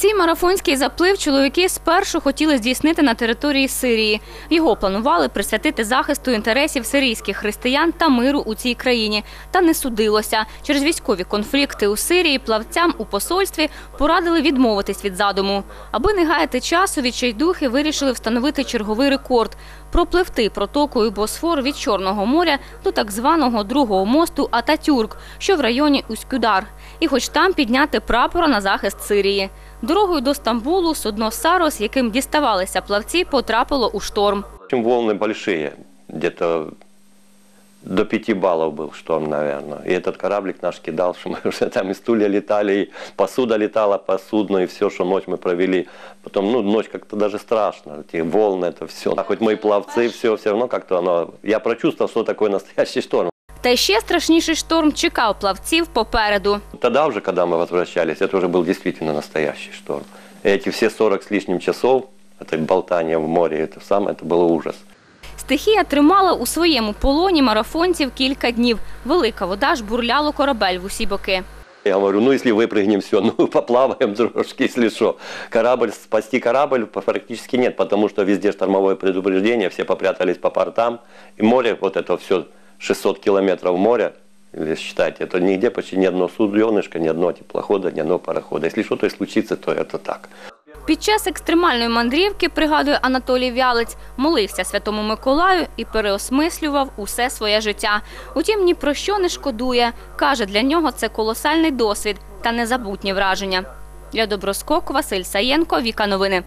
Цей марафонський заплив чоловіки спершу хотіли здійснити на території Сирії. Його планували присвятити захисту інтересів сирійських християн та миру у цій країні. Та не судилося. Через військові конфлікти у Сирії плавцям у посольстві порадили відмовитись від задуму. Аби не гаяти часу, відчайдухи вирішили встановити черговий рекорд – пропливти протокою Босфор від Чорного моря до так званого другого мосту Ататюрк, що в районі Уськюдар. І хоч там підняти прапора на захист Сирії. Дорогою до Стамбулу судно «Сарос», яким діставалися плавці, потрапило у шторм. В общем, волны большие, где-то до 5 баллов был шторм, наверное. И этот кораблик наш кидал, что мы уже там и стулья летали, и посуда летала по судну, и все, что ночь мы провели. Потом, ну, ночь как-то даже страшно, эти волны, это все. А хоть мы и пловцы, все, все равно как-то оно... Я прочувствовал, что такое настоящий шторм. Та ще страшніший шторм чекав плавців попереду. Тогда уже, когда мы возвращались, это уже был действительно настоящий шторм. И эти все 40 с лишним часов, это болтание в море, это самое, это было ужас. Стихія тримала у своєму полоні марафонців кілька днів. Велика вода ж бурляло корабель в усі боки. Я говорю, ну если выпрыгнем, все, ну поплаваем трошки, если что. Корабль, спасти корабль практически нет, потому что везде штормовое предупреждение, все попрятались по портам. И море, вот это все, 600 километров моря, или считайте, это нигде почти ни одно суденышко, ни одного теплохода, ни одного парохода. Если что-то и случится, то это так. Під час екстремальної мандрівки, пригадує Анатолій Вялець, молився Святому Миколаю і переосмислював усе своє життя. Утім, ні про що не шкодує. Каже, для нього це колосальний досвід та незабутні враження. Для Доброскок Василь Саєнко, Віка Новини.